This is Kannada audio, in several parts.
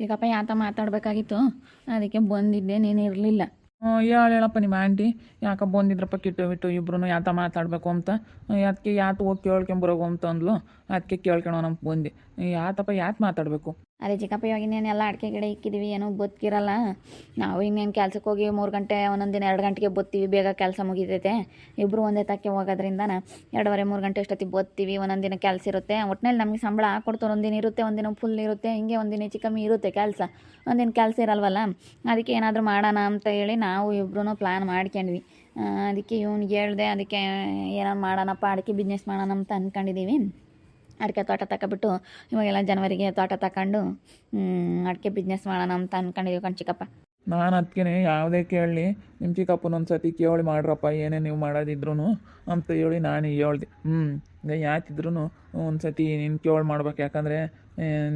ಈಗಪ್ಪ ಯಾತ ಮಾತಾಡಬೇಕಾಗಿತ್ತು? ಅದಕ್ಕೆ ಬಂದಿದ್ದೆ, ನೀನು ಇರಲಿಲ್ಲ. ಹೇಳಪ್ಪ ನಿಮ್ಮ ಆಂಟಿ? ಯಾಕೆ ಬಂದಿದ್ರಪ್ಪ ಕಿಟ್ಟು ಬಿಟ್ಟು ಇಬ್ರು ಯಾತ ಮಾತಾಡಬೇಕು ಅಂತ. ಅದಕ್ಕೆ ಯಾತು ಹೋಗಿ ಕೇಳ್ಕೊಂಬರೋಗು ಅಂತ ಅಂದ್ಲು. ಅದಕ್ಕೆ ಕೇಳ್ಕೊಳೋ ನಮ್ಗೆ ಬಂದೆ. ಯಾತಪ್ಪ ಯಾತ ಮಾತಾಡಬೇಕು? ಅದೇ ಚಿಕ್ಕಪ್ಪ, ಇವಾಗ ಇನ್ನೇನೆಲ್ಲ ಅಡಿಕೆ ಗಿಡ ಇಕ್ಕಿದ್ದೀವಿ ಏನೂ ಗೊತ್ತಿರಲ್ಲ ನಾವು ಇನ್ನೇನು ಕೆಲ್ಸಕ್ಕೆ ಹೋಗಿ ಮೂರು ಗಂಟೆ, ಒಂದೊಂದು ದಿನ ಎರಡು ಗಂಟೆಗೆ ಬತ್ತೀವಿ ಬೇಗ ಕೆಲಸ ಮುಗಿತೈತೆ. ಇಬ್ಬರು ಒಂದೇ ತಕ್ಕೆ ಹೋಗೋದ್ರಿಂದ ಎರಡೂವರೆ, ಮೂರು ಗಂಟೆ ಅಷ್ಟೊತ್ತಿಗೆ ಬತ್ತೀವಿ ಒಂದೊಂದು ದಿನ ಕೆಲಸ ಇರುತ್ತೆ. ಒಟ್ಟಿನಲ್ಲಿ ನಮಗೆ ಸಂಬಳ ಹಾಕೊಡ್ತಾರೆ ಒಂದಿನ ಇರುತ್ತೆ ಒಂದಿನ ಫುಲ್ ಇರುತ್ತೆ, ಹಿಂಗೆ ಒಂದಿನ ಹೆಚ್ಚು ಕಮ್ಮಿ ಇರುತ್ತೆ ಕೆಲಸ. ಒಂದಿನ ಕೆಲಸ ಇರಲ್ವಲ್ಲ? ಅದಕ್ಕೆ ಏನಾದರೂ ಮಾಡೋಣ ಅಂತ ಹೇಳಿ ನಾವು ಇಬ್ಬರೂ ಪ್ಲ್ಯಾನ್ ಮಾಡ್ಕೊಂಡ್ವಿ. ಅದಕ್ಕೆ ಇವ್ನಿಗೆ ಹೇಳಿದೆ, ಅದಕ್ಕೆ ಏನಾರು ಮಾಡೋಣಪ್ಪ, ಅಡಿಕೆ ಬಿಸ್ನೆಸ್ ಮಾಡೋಣ ಅಂತ ಅಂದ್ಕೊಂಡಿದ್ದೀವಿ ಅಡಿಕೆ ತೋಟ ತಗೊಬಿಟ್ಟು ಇವಾಗೆಲ್ಲ ಜನವರಿಗೆ ತೋಟ ತಗೊಂಡು ಅಡಿಕೆ ಬಿಸ್ನೆಸ್ ಮಾಡೋಣ ಅಂತ ಅಂದ್ಕೊಂಡಿದ್ದೀವಿ ಕಣ್ ಚಿಕ್ಕಪ್ಪ. ನಾನು ಅದಕ್ಕೆ ಯಾವುದೇ ಕೇಳಲಿ ನಿಮ್ಮ ಚಿಕ್ಕಪ್ಪನ ಒಂದು ಸತಿ ಕೇಳಿ ಮಾಡ್ರಪ್ಪ, ಏನೇ ನೀವು ಮಾಡೋದಿದ್ರು ಅಂತ ಹೇಳಿ ನಾನು ಹೇಳ್ದೆ. ಹ್ಞೂ ಯಾತಿದ್ರು ಒಂದು ಸತಿ ನೀನು ಕೇಳಿ ಮಾಡ್ಬೇಕು, ಯಾಕಂದರೆ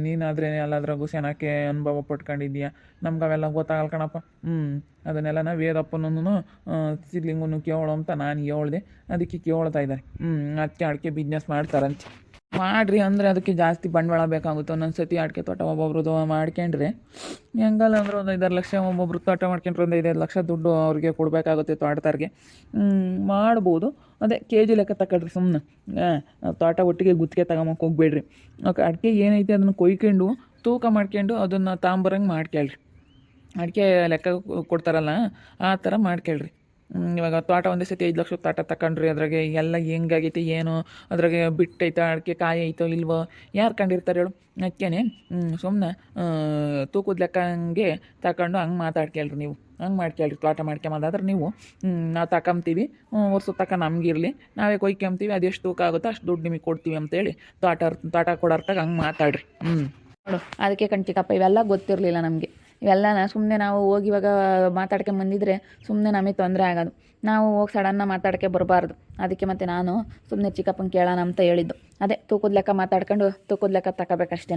ನೀನಾದ್ರೆ ಎಲ್ಲದ್ರಾಗೂ ಚೆನ್ನಾಗೆ ಅನುಭವ ಪಟ್ಕೊಂಡಿದ್ದೀಯ? ನಮ್ಗೆ ಅವೆಲ್ಲ ಗೊತ್ತಾಗಲ್ಲ ಕಣಪ್ಪ. ಹ್ಞೂ ಅದನ್ನೆಲ್ಲ ನಾವು ವೇದಪ್ಪನೂ ಸಿದ್ಲಿಂಗನು ಕೇಳು ಅಂತ ನಾನು ಹೇಳ್ದೆ, ಅದಕ್ಕೆ ಕೇಳ್ತಾ ಇದ್ದಾರೆ ಹ್ಞೂ ಅದಕ್ಕೆ ಅಡಿಕೆ ಬಿಸ್ನೆಸ್ ಮಾಡ್ತಾರಂತೆ. ಮಾಡ್ರಿ ಅಂದರೆ ಅದಕ್ಕೆ ಜಾಸ್ತಿ ಬಂಡವಾಳ ಬೇಕಾಗುತ್ತೆ. ಒಂದೊಂದು ಸತಿ ಅಡಿಕೆ ತೋಟ ಒಬ್ಬೊಬ್ರು ಮಾಡ್ಕೊಂಡ್ರೆ, ಹೆಂಗಲ್ಲ ಅಂದ್ರೆ ಒಂದು ಐದಾರು ಲಕ್ಷ ಒಬ್ಬೊಬ್ರು ತೋಟ ಮಾಡ್ಕೊಂಡ್ರೆ ಒಂದು ಐದೈದು ಲಕ್ಷ ದುಡ್ಡು ಅವ್ರಿಗೆ ಕೊಡಬೇಕಾಗುತ್ತೆ ತೋಟದಾರ್ಗೆ. ಮಾಡ್ಬೋದು. ಅದೇ ಕೆ ಜಿ ಲೆಕ್ಕ ತಗೊಳ್ರಿ ಸುಮ್ಮನೆ ತೋಟ ಒಟ್ಟಿಗೆ ಗುತ್ತಿಗೆ ತಗೊಂಬಕ್ಕೆ ಹೋಗ್ಬೇಡ್ರಿ. ಅಡಿಕೆ ಏನೈತೆ ಅದನ್ನು ಕೊಯ್ಕೊಂಡು, ತೂಕ ಮಾಡ್ಕೊಂಡು ಅದನ್ನು ತಾಂಬರಂಗೆ ಮಾಡ್ಕೊಳ್ರಿ. ಅಡಿಕೆ ಲೆಕ್ಕ ಕೊಡ್ತಾರಲ್ಲ, ಆ ಥರ ಮಾಡ್ಕೊಳ್ರಿ. ಇವಾಗ ತೋಟ ಒಂದೇ ಸತಿ ಐದು ಲಕ್ಷ ತೋಟ ತಕೊಂಡ್ರಿ, ಅದ್ರಾಗೆ ಎಲ್ಲ ಹೆಂಗಾಗೈತೆ, ಏನು, ಅದ್ರಾಗೆ ಬಿಟ್ಟೈತ ಅಡಿಕೆ ಕಾಯಿ ಐತೋ ಇಲ್ವೋ, ಯಾರು ಕಂಡಿರ್ತಾರೆ ಹೇಳು. ಅದಕ್ಕೇನೆ ಸುಮ್ಮನೆ ತೂಕದ ಲೆಕ್ಕ ಹಂಗೆ ತಗೊಂಡು ಹಂಗೆ ಮಾತಾಡ್ಕೇಳ್ರಿ ನೀವು. ಹಂಗೆ ಮಾಡ್ಕೇಳ್ರಿ, ತೋಟ ಮಾಡ್ಕೊಂಬಂದಾದ್ರೆ ನೀವು ನಾವು ತಗೊಂತೀವಿ ವರ್ಷ ತಕ ನಮಗಿರಲಿ ನಾವೇ ಕೊಯ್ಕೊಂತೀವಿ ಅದೆಷ್ಟು ತೂಕ ಆಗುತ್ತೋ ಅಷ್ಟು ದುಡ್ಡು ನಿಮಗೆ ಕೊಡ್ತೀವಿ ಅಂತೇಳಿ ತೋಟ ತೋಟ ಕೊಡೋರ್ತಾಗ ಹಂಗೆ ಮಾತಾಡ್ರಿ. ಹ್ಞೂ ನೋಡು, ಅದಕ್ಕೆ ಕಣ್ ಚಿಕ್ಕಪ್ಪ ಇವೆಲ್ಲ ಗೊತ್ತಿರಲಿಲ್ಲ ನಮಗೆ. ಇವೆಲ್ಲ ಸುಮ್ಮನೆ ನಾವು ಹೋಗಿ ಇವಾಗ ಮಾತಾಡ್ಕೊಂಡು ಬಂದಿದ್ರೆ ಸುಮ್ಮನೆ ನಮಗೆ ತೊಂದರೆ ಆಗೋದು. ನಾವು ಹೋಗಿ ಸಡನ್ನ ಮಾತಾಡೋಕ್ಕೆ ಬರಬಾರ್ದು. ಅದಕ್ಕೆ ಮತ್ತೆ ನಾನು ಸುಮ್ಮನೆ ಚಿಕ್ಕಪ್ಪನ ಕೇಳೋಣ ಅಂತ ಹೇಳಿದ್ದು. ಅದೇ ತೂಕದ ಲೆಕ್ಕ ಮಾತಾಡ್ಕೊಂಡು ತೂಕದ ಲೆಕ್ಕ ತಗೋಬೇಕಷ್ಟೇ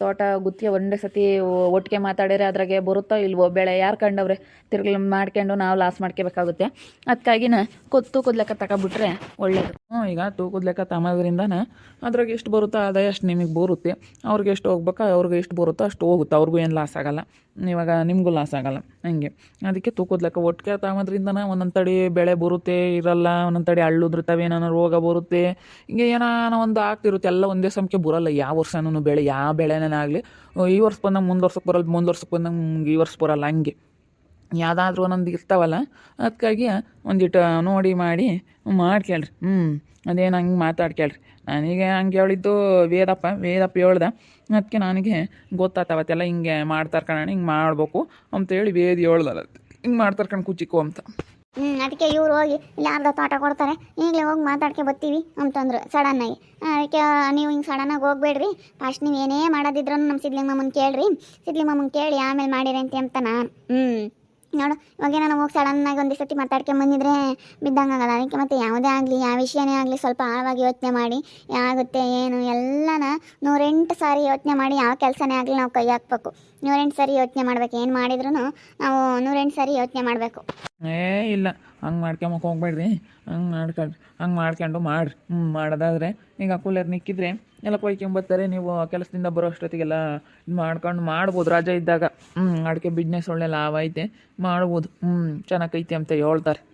ತೋಟ ಗುತ್ತಿಗೆ ಒಂದೇ ಸತಿ ಒಟ್ಟಿಗೆ ಮಾತಾಡಿದ್ರೆ ಅದ್ರಾಗೆ ಬರುತ್ತೋ ಇಲ್ವೋ ಬೆಳೆ ಯಾರು ಕಂಡವ್ರೆ ತಿರುಗಲಿ ಮಾಡ್ಕೊಂಡು ನಾವು ಲಾಸ್ ಮಾಡ್ಕೋಬೇಕಾಗುತ್ತೆ. ಅದಕ್ಕಾಗಿನ ಕೊತ್ ತೂಕದ ಲೆಕ್ಕ ತಗೊಬಿಟ್ರೆ ಒಳ್ಳೆಯದು ಹ್ಞೂ, ಈಗ ತೂಕದ ಲೆಕ್ಕ ತಗೋದ್ರಿಂದನ ಅದ್ರಾಗ ಎಷ್ಟು ಬರುತ್ತೋ ಅದೇ ಅಷ್ಟು ನಿಮಗೆ ಬರುತ್ತೆ. ಅವ್ರಿಗೆ ಎಷ್ಟು ಹೋಗ್ಬೇಕೋ ಅವ್ರಿಗೆ ಎಷ್ಟು ಬರುತ್ತೋ ಅಷ್ಟು ಹೋಗುತ್ತೆ. ಅವ್ರಿಗೂ ಏನು ಲಾಸ್ ಆಗಲ್ಲ. ಇವಾಗ ನಿಮಗೂ ಲಾಸ್ ಆಗಲ್ಲ. ಹಂಗೆ. ಅದಕ್ಕೆ ತೂಕದ ಲೆಕ್ಕ ಒಟ್ಟಿಗೆ ತಗೋದ್ರಿಂದನ ಒಂದೊಂದು ತಡಿ ಬೆಳೆ ಬರುತ್ತೆ, ಇರಲ್ಲ, ಒಂದೊಂದು ತಡಿ ಹಳ್ಳುದ್ರತವೆ ಏನೋ ರೋಗ ಬರುತ್ತೆ. ಹಿಂಗೆ ಏನಾನ ಒಂದು ಆಗ್ತಿರುತ್ತೆ, ಎಲ್ಲ ಒಂದೇ ಸಮಕ್ಕೆ ಬರಲ್ಲ. ಯಾವ ವರ್ಷನೂ ಬೆಳೆ, ಯಾವ ಬೆಳೆನೇ ಆಗಲಿ ಈ ವರ್ಷ ಬಂದಂಗೆ ಮುಂದೆ ವರ್ಷಕ್ಕೆ ಬರಲ್ಲ, ಮುಂದೆ ವರ್ಷಕ್ಕೆ ಬಂದಂಗೆ ಈ ವರ್ಷ ಬರಲ್ಲ, ಹಂಗೆ. ಯಾವುದಾದ್ರೂ ಒಂದೊಂದು ಇರ್ತಾವಲ್ಲ ಅದಕ್ಕಾಗಿ ಒಂದಿಟ್ಟು ನೋಡಿ ಮಾಡಿ ಮಾಡ್ಕೇಳ್ರಿ ಹ್ಞೂ ಅದೇನು ಹಂಗೆ ಮಾತಾಡ್ಕೇಳ್ರಿ ನನಗೆ ಹಂಗೆ ಹೇಳಿದ್ದು ವೇದಪ್ಪ ವೇದಪ್ಪ ಹೇಳ್ದೆ ಅದಕ್ಕೆ ನನಗೆ ಗೊತ್ತಾತವತ್ತೆಲ್ಲ ಹಿಂಗೆ ಮಾಡ್ತಾರ್ಕಣ ಹಿಂಗೆ ಮಾಡ್ಬೇಕು ಅಂತೇಳಿ ವೇದ ಹೇಳ್ದಲ್ಲ, ಹಿಂಗೆ ಮಾಡ್ತಾರೆ ಕಣ ಕುಚಿಕು ಅಂತ. ಹ್ಞೂ ಅದಕ್ಕೆ ಇವ್ರು ಹೋಗಿ ಇಲ್ಲಿ ಅರ್ಧ ತೋಟ ಕೊಡ್ತಾರೆ. ಈಗಲೇ ಹೋಗಿ ಮಾತಾಡ್ಕೆ ಬರ್ತೀವಿ ಅಂತಂದ್ರು ಸಡನ್ನಾಗಿ ಅದಕ್ಕೆ ನೀವು ಹಿಂಗೆ ಸಡನ್ನಾಗಿ ಹೋಗ್ಬೇಡ್ರಿ. ಫಸ್ಟ್ ನೀವು ಏನೇ ಮಾಡೋದಿದ್ರು ನಮ್ಮ ಸಿದ್ಲಿಂಗ್ ಮಾಮನ್ ಕೇಳ್ರಿ. ಸಿದ್ಲಿಂಗ್ ಕೇಳಿ ಆಮೇಲೆ ಮಾಡಿರಿ ಅಂತ ಅಂತ ನಾನು. ಹ್ಞೂ ನೋಡು, ಇವಾಗ ನಾನು ಹೋಗಿ ಸಡನ್ನಾಗಿ ಒಂದು ಸತಿ ಮಾತಾಡ್ಕೆ ಬಂದಿದ್ರೆ ಬಿದ್ದಂಗಾಗಲ್ಲ ಅದಕ್ಕೆ ಮತ್ತೆ ಯಾವುದೇ ಆಗಲಿ, ಯಾವ ವಿಷಯನೇ ಆಗಲಿ ಸ್ವಲ್ಪ ಆಳವಾಗಿ ಯೋಚನೆ ಮಾಡಿ. ಆಗುತ್ತೆ ಏನು, ಎಲ್ಲನ ನೂರೆಂಟು ಸಾರಿ ಯೋಚನೆ ಮಾಡಿ ಯಾವ ಕೆಲಸನೇ ಆಗಲಿ ನಾವು ಕೈ ಹಾಕ್ಬೇಕು. ನೂರೆಂಟು ಸಾರಿ ಯೋಚನೆ ಮಾಡ್ಬೇಕು. ಏನು ಮಾಡಿದ್ರು ನಾವು ನೂರೆಂಟು ಸಾರಿ ಯೋಚನೆ ಮಾಡಬೇಕು. ಏ, ಇಲ್ಲ. ಹಂಗೆ ಮಾಡ್ಕೊಂಬಕ್ಕೆ ಹೋಗ್ಬೇಡ್ರಿ. ಹಂಗೆ ಮಾಡ್ಕೊಂಡು ಹಂಗೆ ಮಾಡ್ಕೊಂಡು ಮಾಡ್ರಿ ಹ್ಞೂ ಮಾಡೋದಾದ್ರೆ ಈಗ ಕೂಲರ್ ನಿಕ್ಕಿದ್ರೆ ಎಲ್ಲ ಕೊಯ್ಕೊಂಬರ್ತಾರೆ ನೀವು ಕೆಲಸದಿಂದ ಬರೋ ಅಷ್ಟೊತ್ತಿಗೆಲ್ಲ ಇದು ಮಾಡ್ಕೊಂಡು ಮಾಡ್ಬೋದು. ರಜೆ ಇದ್ದಾಗ. ಹ್ಞೂ ಅಡಿಕೆ ಬಿಸ್ನೆಸ್ ಒಳ್ಳೆ ಲಾಭ ಐತೆ. ಮಾಡ್ಬೋದು. ಹ್ಞೂ ಚೆನ್ನಾಗೈತಿ ಅಂತ ಹೇಳ್ತಾರೆ.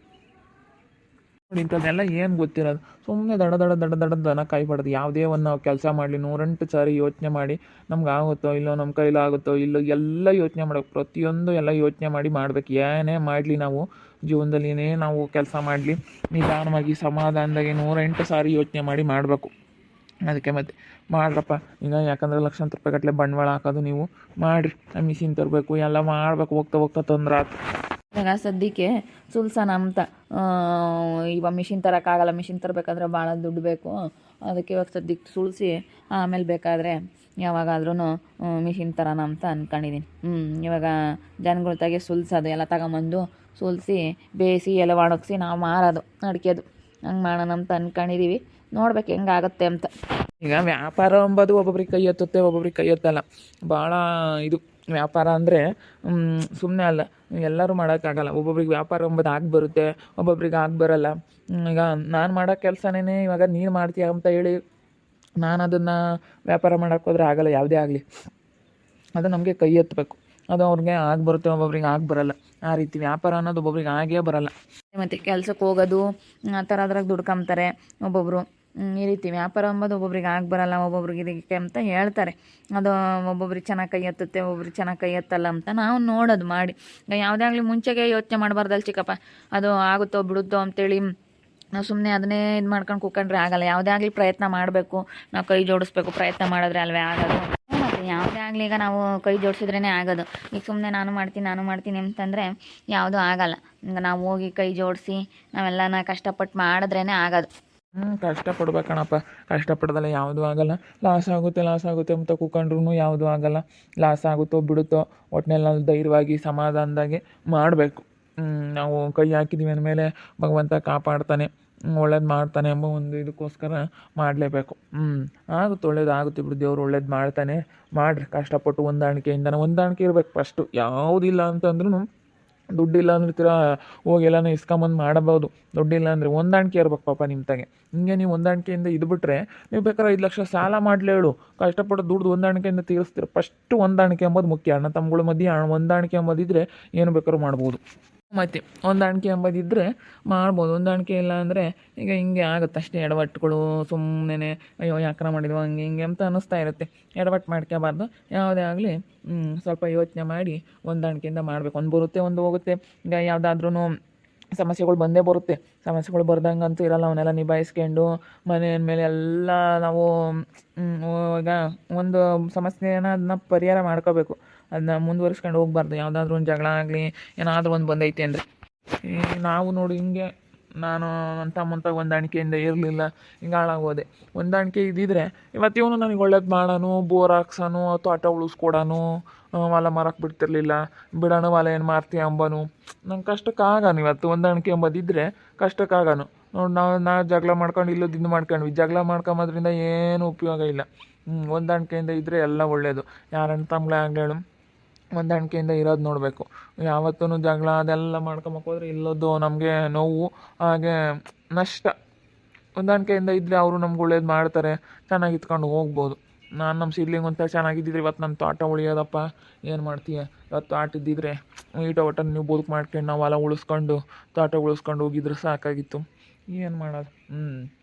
ನೋಡಿ ಇಂಥದ್ದೆಲ್ಲ ಏನು ಗೊತ್ತಿರೋದು? ಸುಮ್ಮನೆ ದಡ ದಡ ದಡ ದಡ ದನ ಕಾಯ್ಬಾರ್ದು. ಯಾವುದೇ ಒಂದು ನಾವು ಕೆಲಸ ಮಾಡಲಿ, ನೂರೆಂಟು ಸಾರಿ ಯೋಚನೆ ಮಾಡಿ ನಮ್ಗೆ ಆಗುತ್ತೋ ಇಲ್ಲೋ ನಮ್ಮ ಕೈಲಾಗುತ್ತೋ ಇಲ್ಲೋ ಎಲ್ಲ ಯೋಚನೆ ಮಾಡ್ಬೇಕು. ಪ್ರತಿಯೊಂದು ಎಲ್ಲ ಯೋಚನೆ ಮಾಡಿ ಮಾಡ್ಬೇಕು. ಏನೇ ಮಾಡಲಿ ನಾವು ಜೀವನದಲ್ಲಿ ಏನೇ ನಾವು ಕೆಲಸ ಮಾಡಲಿ, ನಿಧಾನವಾಗಿ ಸಮಾಧಾನದಾಗಿ ನೂರೆಂಟು ಸಾರಿ ಯೋಚನೆ ಮಾಡಿ ಮಾಡಬೇಕು. ಅದಕ್ಕೆ ಮತ್ತೆ ಮಾಡ್ರಪ್ಪ. ಈಗ ಯಾಕಂದ್ರೆ ಲಕ್ಷಾಂತರ ರೂಪಾಯಿ ಗಟ್ಟಲೆ ಬಂಡವಾಳ ಹಾಕೋದು ನೀವು ಮಾಡಿರಿ. ಮಿಷಿನ್ ತರಬೇಕು, ಎಲ್ಲ ಮಾಡಬೇಕು. ಹೋಗ್ತಾ ಹೋಗ್ತಾ ತೊಂದ್ರೆ ಆಯ್ತು ಇವಾಗ ಸದ್ಯಕ್ಕೆ ಸುಲ್ಸನ ಅಂತ ಇವಾಗ ಮಿಷಿನ್ ತರೋಕ್ಕಾಗಲ್ಲ ಮಿಷಿನ್ ತರಬೇಕಾದ್ರೆ ಭಾಳ ದುಡ್ಡು ಬೇಕು. ಅದಕ್ಕೆ ಇವಾಗ ಸದ್ಯಕ್ಕೆ ಸುಳಿಸಿ ಆಮೇಲೆ ಬೇಕಾದರೆ ಯಾವಾಗಾದ್ರೂ ಮಿಷಿನ್ ತರೋಣ ಅಂತ ಅಂದ್ಕೊಂಡಿದ್ದೀನಿ ಹ್ಞೂ ಇವಾಗ ಜನಗಳ ತಾಗೆ ಸುಲ್ಸೋದು ಎಲ್ಲ ತಗೊಂಬಂದು ಸುಲಿಸಿ, ಬೇಯಿಸಿ ಎಲ್ಲ ಒಣಗಿಸಿ ನಾವು ಮಾರೋದು ಅಡಿಕೆದು ಹಂಗೆ ಮಾಡೋಣ ಅಂತ ಅಂದ್ಕೊಂಡಿದ್ದೀವಿ ನೋಡ್ಬೇಕು ಹೆಂಗಾಗತ್ತೆ ಅಂತ. ಈಗ ವ್ಯಾಪಾರ ಅಂಬೋದು ಒಬ್ಬೊಬ್ರಿಗೆ ಕೈ ಎತ್ತುತ್ತೆ, ಒಬ್ಬೊಬ್ರಿಗೆ ಕೈ ಎತ್ತಲ್ಲ. ಭಾಳ ಇದು, ವ್ಯಾಪಾರ ಅಂದರೆ ಸುಮ್ಮನೆ ಅಲ್ಲ, ಎಲ್ಲರೂ ಮಾಡೋಕ್ಕಾಗಲ್ಲ. ಒಬ್ಬೊಬ್ರಿಗೆ ವ್ಯಾಪಾರ ಅಂಬೋದು ಆಗಿ ಬರುತ್ತೆ, ಒಬ್ಬೊಬ್ರಿಗೆ ಆಗಿ ಬರಲ್ಲ. ಈಗ ನಾನು ಮಾಡೋ ಕೆಲಸನೇ ಇವಾಗ ನೀನು ಮಾಡ್ತೀಯ ಅಂತ ಹೇಳಿ ನಾನು ಅದನ್ನು ವ್ಯಾಪಾರ ಮಾಡೋಕ್ಕೋದ್ರೆ ಆಗಲ್ಲ, ಯಾವುದೇ ಆಗಲಿ. ಅದು ನಮಗೆ ಕೈ ಎತ್ತಬೇಕು ಅದು ಅವ್ರಿಗೆ ಆಗಿ ಬರುತ್ತೆ, ಒಬ್ಬೊಬ್ರಿಗೆ ಆಗಿ ಬರಲ್ಲ. ಆ ರೀತಿ ವ್ಯಾಪಾರ ಅನ್ನೋದು ಒಬ್ಬೊಬ್ರಿಗೆ ಆಗೇ ಬರಲ್ಲ. ಮತ್ತು ಕೆಲ್ಸಕ್ಕೆ ಹೋಗೋದು, ಆ ಥರ ಅದ್ರಾಗ ದುಡ್ಕೊಂತಾರೆ ಒಬ್ಬೊಬ್ಬರು ಈ ರೀತಿ ವ್ಯಾಪಾರ ಅಂಬೋದು ಒಬ್ಬೊಬ್ರಿಗೆ ಆಗಿ ಬರಲ್ಲ, ಒಬ್ಬೊಬ್ರಿಗೆ ಇದಕ್ಕೆ ಅಂತ ಹೇಳ್ತಾರೆ. ಅದು ಒಬ್ಬೊಬ್ರಿಗೆ ಚೆನ್ನಾಗಿ ಕೈ ಎತ್ತುತ್ತೆ ಒಬ್ಬೊಬ್ರಿಗೆ ಚೆನ್ನಾಗಿ ಕೈ ಎತ್ತಲ್ಲ ಅಂತ ನಾವು ನೋಡೋದು ಮಾಡಿ. ಯಾವುದೇ ಆಗಲಿ ಮುಂಚೆಗೆ ಯೋಚನೆ ಮಾಡಬಾರ್ದಲ್ಲ ಚಿಕ್ಕಪ್ಪ. ಅದು ಆಗುತ್ತೋ ಬಿಡುತ್ತೋ ಅಂತೇಳಿ ನಾವು ಸುಮ್ಮನೆ ಅದನ್ನೇ ಇದು ಮಾಡ್ಕೊಂಡು ಕೂತ್ಕೊಂಡ್ರೆ ಆಗಲ್ಲ. ಯಾವುದೇ ಆಗಲಿ ಪ್ರಯತ್ನ ಮಾಡಬೇಕು. ನಾವು ಕೈ ಜೋಡಿಸ್ಬೇಕು, ಪ್ರಯತ್ನ ಮಾಡಿದ್ರೆ ಅಲ್ವೇ ಆಗೋದು. ಯಾವುದೇ ಆಗಲಿ ಈಗ ನಾವು ಕೈ ಜೋಡಿಸಿದ್ರೇ ಆಗೋದು. ಈಗ ಸುಮ್ಮನೆ ನಾನು ಮಾಡ್ತೀನಿ ನಾನು ಮಾಡ್ತೀನಿ ಅಂತಂದರೆ ಯಾವುದೂ ಆಗಲ್ಲ. ಈಗ ನಾವು ಹೋಗಿ ಕೈ ಜೋಡಿಸಿ ನಾವೆಲ್ಲನ ಕಷ್ಟಪಟ್ಟು ಮಾಡಿದ್ರೇ ಆಗೋದು. ಹ್ಞೂ ಕಷ್ಟಪಡ್ಬೇಕಣಪ್ಪ. ಕಷ್ಟಪಡ್ದಲ್ಲ ಯಾವುದೂ ಆಗಲ್ಲ. ಲಾಸ್ ಆಗುತ್ತೆ ಲಾಸ್ ಆಗುತ್ತೆ ಅಂತ ಕೂಕೊಂಡ್ರೂ ಯಾವುದೂ ಆಗಲ್ಲ. ಲಾಸ್ ಆಗುತ್ತೋ ಬಿಡುತ್ತೋ ಒಟ್ಟಿನಲ್ಲಿ ಧೈರ್ಯವಾಗಿ ಸಮಾಧಾನದಾಗೆ ಮಾಡಬೇಕು. ನಾವು ಕೈ ಹಾಕಿದ್ದೀವಿ ಅಂದಮೇಲೆ ಭಗವಂತ ಕಾಪಾಡ್ತಾನೆ ಒಳ್ಳೇದು ಮಾಡ್ತಾನೆ ಎಂಬ ಒಂದು ಇದಕ್ಕೋಸ್ಕರ ಮಾಡಲೇಬೇಕು. ಹ್ಞೂ ಆಗುತ್ತೆ ಒಳ್ಳೇದು ಆಗುತ್ತೆ ಬಿಡು ದೇವ್ರು, ಒಳ್ಳೇದು ಮಾಡ್ತಾನೆ. ಮಾಡಿರಿ, ಕಷ್ಟಪಟ್ಟು ಹೊಂದಾಣಿಕೆಯಿಂದ ಹೊಂದಾಣಿಕೆ ಇರಬೇಕು ಫಸ್ಟು ಯಾವುದಿಲ್ಲ ಅಂತಂದ್ರೂ ದುಡ್ಡಿಲ್ಲ ಅಂದ್ರೆ ತಿರಾ ಹೋಗಿ ಎಲ್ಲಾನು ಇಸ್ಕೊಂಬಂದು ಮಾಡಬಹುದು ದುಡ್ಡಿಲ್ಲ ಅಂದರೆ ಹೊಂದಾಣಿಕೆ ಇರ್ಬೇಕು ಪಾಪ ನಿಮ್ಮ ತಾಗೆ. ಹಿಂಗೆ ನೀವು ಹೊಂದಾಣಿಕೆಯಿಂದ ಇದ್ಬಿಟ್ರೆ ನೀವು ಬೇಕಾದ್ರೆ ಐದು ಲಕ್ಷ ಸಾಲ ಮಾಡಲಿ ಹೇಳು. ಕಷ್ಟಪಟ್ಟು ದುಡ್ಡು ಹೊಂದಾಣಿಕೆಯಿಂದ ತೀರಿಸ್ತೀರ. ಫಸ್ಟ್ ಹೊಂದಾಣಿಕೆ ಎಂಬುದು ಮುಖ್ಯ. ಅಣ್ಣ ತಮ್ಮಗಳ ಮಧ್ಯೆ ಹೊಂದಾಣಿಕೆ ಎಂಬುದಿದ್ರೆ ಏನು ಬೇಕಾದ್ರೂ ಮಾಡ್ಬೋದು. ಮತ್ತು ಹೊಂದಾಣಿಕೆ ಎಂಬುದಿದ್ದರೆ ಮಾಡ್ಬೋದು. ಹೊಂದಾಣಿಕೆ ಇಲ್ಲ ಅಂದರೆ ಈಗ ಹಿಂಗೆ ಆಗುತ್ತೆ ಅಷ್ಟೇ ಎಡವಟ್ಟುಗಳು ಸುಮ್ಮನೆ ಅಯ್ಯೋ ಯಾಕ್ರ ಮಾಡಿದ್ವು ಹಂಗೆ ಹಿಂಗೆ ಅಂತ ಅನ್ನಿಸ್ತಾ ಇರುತ್ತೆ. ಎಡವಟ್ಟು ಮಾಡ್ಕೋಬಾರ್ದು ಯಾವುದೇ ಆಗಲಿ ಸ್ವಲ್ಪ ಯೋಚನೆ ಮಾಡಿ ಹೊಂದಾಣಿಕೆಯಿಂದ ಮಾಡಬೇಕು. ಒಂದು ಬರುತ್ತೆ, ಒಂದು ಹೋಗುತ್ತೆ. ಈಗ ಯಾವುದಾದ್ರೂ ಸಮಸ್ಯೆಗಳು ಬಂದೇ ಬರುತ್ತೆ. ಸಮಸ್ಯೆಗಳು ಬರ್ದಂಗಂತೂ ಇರಲ್ಲ, ಅವನ್ನೆಲ್ಲ ನಿಭಾಯಿಸ್ಕೊಂಡು ಮನೆಯ ಮೇಲೆ ಎಲ್ಲ ನಾವು ಈಗ ಒಂದು ಸಮಸ್ಯೆನ ಅದನ್ನ ಪರಿಹಾರ ಮಾಡ್ಕೋಬೇಕು. ಅದನ್ನ ಮುಂದುವರಿಸ್ಕೊಂಡು ಹೋಗ್ಬಾರ್ದು. ಯಾವುದಾದ್ರೂ ಒಂದು ಜಗಳ ಆಗಲಿ, ಏನಾದರೂ ಒಂದು ಬಂದೈತೆ ಅಂದರೆ. ನಾವು ನೋಡಿ ಹಿಂಗೆ ನಾನು ನನ್ನ ತಮ್ಮಂತ ಹೊಂದಾಣಿಕೆಯಿಂದ ಇರಲಿಲ್ಲ, ಹಿಂಗೆ ಹಾಳಾಗೋದೆ. ಹೊಂದಾಣಿಕೆ ಇದ್ದಿದ್ರೆ ಇವತ್ತು ಇವನು ನನಗೆ ಒಳ್ಳೇದು ಮಾಡೋನು ಬೋರ್ ಹಾಕ್ಸೋನು ತೋಟ ಉಳಿಸ್ಕೊಡೋನು ಹೊಲ ಮರಕ್ಕೆ ಬಿಡ್ತಿರ್ಲಿಲ್ಲ. ಬಿಡೋಣ ಹೊಲ ಏನು ಮಾರ್ತೀಯ ಅಂಬನು. ನಂಗೆ ಕಷ್ಟಕ್ಕಾಗನು ಇವತ್ತು ಹೊಂದಾಣಿಕೆ ಎಂಬುದಿದ್ದರೆ ಕಷ್ಟಕ್ಕಾಗನು ನೋಡಿ ನಾವು ನಾವು ಜಗಳ ಮಾಡ್ಕೊಂಡು ಇಲ್ಲೋ ದಿಂದು ಮಾಡ್ಕೊಂಡ್ವಿ. ಜಗಳ ಮಾಡ್ಕೊಂಬೋದ್ರಿಂದ ಏನು ಉಪಯೋಗ ಇಲ್ಲ. ಹೊಂದಾಣಿಕೆಯಿಂದ ಇದ್ದರೆ ಎಲ್ಲ ಒಳ್ಳೆಯದು ಯಾರನ್ನ ತಮ್ಮಗಳೇ ಆಗಲಿ ಹೇಳು. ಹೊಂದಾಣಿಕೆಯಿಂದ ಇರೋದು ನೋಡಬೇಕು. ಯಾವತ್ತೂ ಜಗಳ ಅದೆಲ್ಲ ಮಾಡ್ಕೊಂಬಕ್ ಹೋದ್ರೆ ಇಲ್ಲದ್ದು ನಮಗೆ ನೋವು, ಹಾಗೆ ನಷ್ಟ. ಹೊಂದಾಣಿಕೆಯಿಂದ ಇದ್ದರೆ ಅವರು ನಮ್ಗೆ ಒಳ್ಳೇದು ಮಾಡ್ತಾರೆ, ಚೆನ್ನಾಗಿ ಇತ್ಕೊಂಡು ಹೋಗ್ಬೋದು. ನಾನು ನಮ್ಮ ಸಿಡ್ಲಿಂಗ್ ಅಂತ ಚೆನ್ನಾಗಿದ್ದಿದ್ರೆ ಇವತ್ತು ನನ್ನ ತೋಟ ಉಳಿಯೋದಪ್ಪ, ಏನು ಮಾಡ್ತೀಯ? ಇವತ್ತು ತೋಟ ಇದ್ದಿದ್ರೆ ಈಟ ಒಟ್ಟ ನೀವು ಬದುಕು ಮಾಡ್ಕೊಂಡು ನಾವು ಹೊಲ ಉಳಿಸ್ಕೊಂಡು, ತೋಟ ಉಳಿಸ್ಕೊಂಡು ಹೋಗಿದ್ರೆ ಸಾಕಾಗಿತ್ತು. ಏನು ಮಾಡೋದು? ಹ್ಞೂ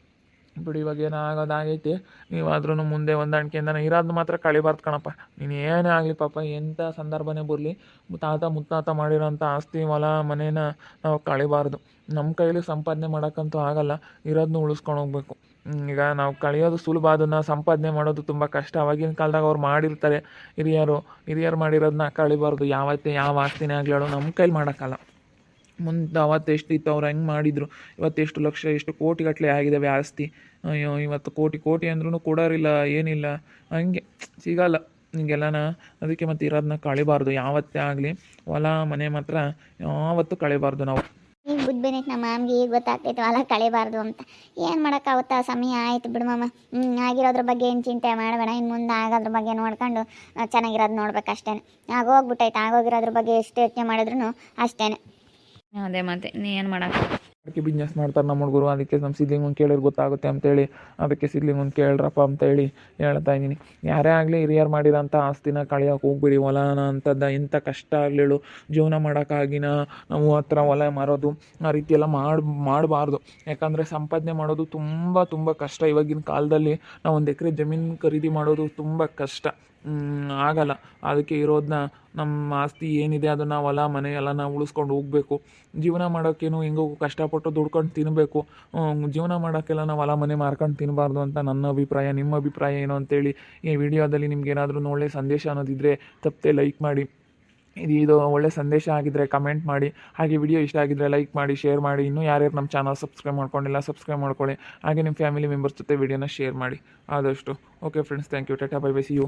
ಬಿಡಿ, ಇವಾಗ ಏನೋ ಆಗೋದಾಗೈತಿ ನೀವಾದ್ರೂ ಮುಂದೆ ಹೊಂದಾಣಿಕೆಯಿಂದ ಇರೋದು ಮಾತ್ರ ಕಳಿಬಾರ್ದು ಕಣಪ್ಪ. ನೀನು ಏನೇ ಆಗಲಿ ಪಾಪ ಎಂಥ ಸಂದರ್ಭನೇ ಬರಲಿ. ತಾತ ಮುತ್ತಾತ ಮಾಡಿರೋಂಥ ಆಸ್ತಿ ಹೊಲ ಮನೇನ ನಾವು ಕಳಿಬಾರ್ದು. ನಮ್ಮ ಕೈಲಿ ಸಂಪಾದನೆ ಮಾಡೋಕ್ಕಂತೂ ಆಗಲ್ಲ. ಇರೋದನ್ನ ಉಳಿಸ್ಕೊಂಡು ಹೋಗ್ಬೇಕು. ಈಗ ನಾವು ಕಳಿಯೋದು ಸುಲಭ, ಅದನ್ನು ಸಂಪಾದನೆ ಮಾಡೋದು ತುಂಬ ಕಷ್ಟ. ಅವಾಗಿನ ಕಾಲದಾಗ ಅವ್ರು ಮಾಡಿರ್ತಾರೆ. ಹಿರಿಯರು ಹಿರಿಯರು ಮಾಡಿರೋದನ್ನ ಕಳಿಬಾರ್ದು. ಯಾವತ್ತೇ ಯಾವ ಆಸ್ತಿನೇ ಆಗಲಿ ಹೇಳೋ ನಮ್ಮ ಕೈಲಿ ಮಾಡೋಕ್ಕಲ್ಲ. ಮುಂದೆ ಅವತ್ತು ಎಷ್ಟಿತ್ತು ಅವ್ರು ಹೆಂಗೆ ಮಾಡಿದರು? ಇವತ್ತು ಎಷ್ಟು ಲಕ್ಷ, ಎಷ್ಟು ಕೋಟಿಗಟ್ಟಲೆ ಆಗಿದ್ದಾವೆ ಆಸ್ತಿ? ಅಯ್ಯೋ, ಇವತ್ತು ಕೋಟಿ ಕೋಟಿ ಅಂದ್ರೂ ಕೊಡೋರಿಲ್ಲ, ಏನಿಲ್ಲ. ಹಂಗೆ ಸಿಗಲ್ಲ ಹಿಂಗೆಲ್ಲನ ಅದಕ್ಕೆ ಮತ್ತೆ ಇರೋದನ್ನ ಕಳಿಬಾರ್ದು. ಯಾವತ್ತೇ ಆಗಲಿ ಹೊಲ, ಮನೆ ಮಾತ್ರ ಯಾವತ್ತೂ ಕಳಿಬಾರ್ದು ನಾವು. ಈಗ ಬುದ್ಧಿ ನಮ್ಮ ಮಾಮ್ಗೆ ಈಗ ಗೊತ್ತಾಗ್ತೈತೆ ಹೊಲ ಕಳಿಬಾರ್ದು ಅಂತ. ಏನು ಮಾಡೋಕ್ಕಾಗುತ್ತಾ ಸಮಯ ಆಯ್ತು ಬಿಡು ಮಾಮ. ಹ್ಞೂ ಆಗಿರೋದ್ರ ಬಗ್ಗೆ ಏನು ಚಿಂತೆ ಮಾಡಬೇಡ. ಇನ್ನು ಮುಂದೆ ಆಗೋದ್ರ ಬಗ್ಗೆ ನೋಡ್ಕೊಂಡು ಚೆನ್ನಾಗಿರೋದು ನೋಡ್ಬೇಕು ಅಷ್ಟೇ ಆಗೋಗ್ಬಿಟ್ಟೈತೆ. ಆಗೋಗಿರೋದ್ರ ಬಗ್ಗೆ ಎಷ್ಟು ಯೋಚನೆ ಮಾಡಿದ್ರು ಅಷ್ಟೇ ಅದೇ ಮತ್ತೆ, ನೀ ಏನು ಮಾಡೋಕ್ಕೆ ಅಡಿಕೆ ಬಿಸ್ನೆಸ್ ಮಾಡ್ತಾರೆ ನಮ್ಮ ಹುಡುಗರು ಅದಕ್ಕೆ ನಮ್ಮ ಸಿದ್ಲಿಂಗ್ ಒಂದು ಕೇಳಿದ್ರೆ ಗೊತ್ತಾಗುತ್ತೆ ಅಂತೇಳಿ, ಅದಕ್ಕೆ ಸಿದ್ಲಿಂಗ್ ಒಂದು ಕೇಳ್ರಪ್ಪ ಅಂತೇಳಿ ಹೇಳ್ತಾ ಇದ್ದೀನಿ. ಯಾರೇ ಆಗಲಿ ಹಿರಿಯರು ಮಾಡಿರೋಂಥ ಆಸ್ತಿನ ಕಳಿಯೋಕೆ ಹೋಗ್ಬಿಡಿ ಹೊಲನ ಅಂಥದ್ದು, ಎಂಥ ಕಷ್ಟ ಆಗಲಿಳು ಜೀವನ ಮಾಡೋಕ್ಕಾಗಿನ ನಾವು ಹತ್ರ ಹೊಲ ಮಾರೋದು, ಆ ರೀತಿ ಎಲ್ಲ ಮಾಡಿ, ಮಾಡಬಾರ್ದು. ಯಾಕಂದರೆ ಸಂಪಾದನೆ ಮಾಡೋದು ತುಂಬ ತುಂಬ ಕಷ್ಟ. ಇವಾಗಿನ ಕಾಲದಲ್ಲಿ ನಾವು ಒಂದು ಎಕರೆ ಜಮೀನು ಖರೀದಿ ಮಾಡೋದು ತುಂಬ ಕಷ್ಟ. ಆಗಲ್ಲ. ಅದಕ್ಕೆ ಇರೋದನ್ನ ನಮ್ಮ ಆಸ್ತಿ ಏನಿದೆ ಅದನ್ನು ಹೊಲ, ಮನೆ ಎಲ್ಲ ನಾವು ಉಳಿಸ್ಕೊಂಡು ಹೋಗಬೇಕು. ಜೀವನ ಮಾಡೋಕ್ಕೇನು ಹೆಂಗೋ ಕಷ್ಟಪಟ್ಟು ದುಡ್ಕೊಂಡು ತಿನ್ನಬೇಕು ಜೀವನ ಮಾಡೋಕ್ಕೆಲ್ಲ ನಾವು ಹೊಲ, ಮನೆ ಮಾರ್ಕೊಂಡು ತಿನ್ನಬಾರ್ದು ಅಂತ ನನ್ನ ಅಭಿಪ್ರಾಯ, ನಿಮ್ಮ ಅಭಿಪ್ರಾಯ ಏನು ಅಂತೇಳಿ ಈ ವಿಡಿಯೋದಲ್ಲಿ ನಿಮ್ಗೆ ಏನಾದರೂ ಒಳ್ಳೆ ಸಂದೇಶ ಅನ್ನೋದಿದ್ದರೆ ತಪ್ಪದೆ ಲೈಕ್ ಮಾಡಿ. ಇದು ಇದು ಒಳ್ಳೆ ಸಂದೇಶ ಆಗಿದ್ದರೆ ಕಮೆಂಟ್ ಮಾಡಿ. ಹಾಗೆ ವಿಡಿಯೋ ಇಷ್ಟ ಆಗಿದ್ದರೆ ಲೈಕ್ ಮಾಡಿ, ಶೇರ್ ಮಾಡಿ. ಇನ್ನೂ ಯಾರ್ಯಾರು ನಮ್ಮ ಚಾನಲ್ ಸಬ್ಸ್ಕ್ರೈಬ್ ಮಾಡ್ಕೊಂಡಿಲ್ಲ, ಸಬ್ಸ್ಕ್ರೈಬ್ ಮಾಡ್ಕೊಳ್ಳಿ. ಹಾಗೆ ನಿಮ್ಮ ಫ್ಯಾಮಿಲಿ ಮೆಂಬರ್ಸ್ ಜೊತೆ ವಿಡಿಯೋನ ಶೇರ್ ಮಾಡಿ. ಆದಷ್ಟು. Okay friends thank you ta-ta bye bye see you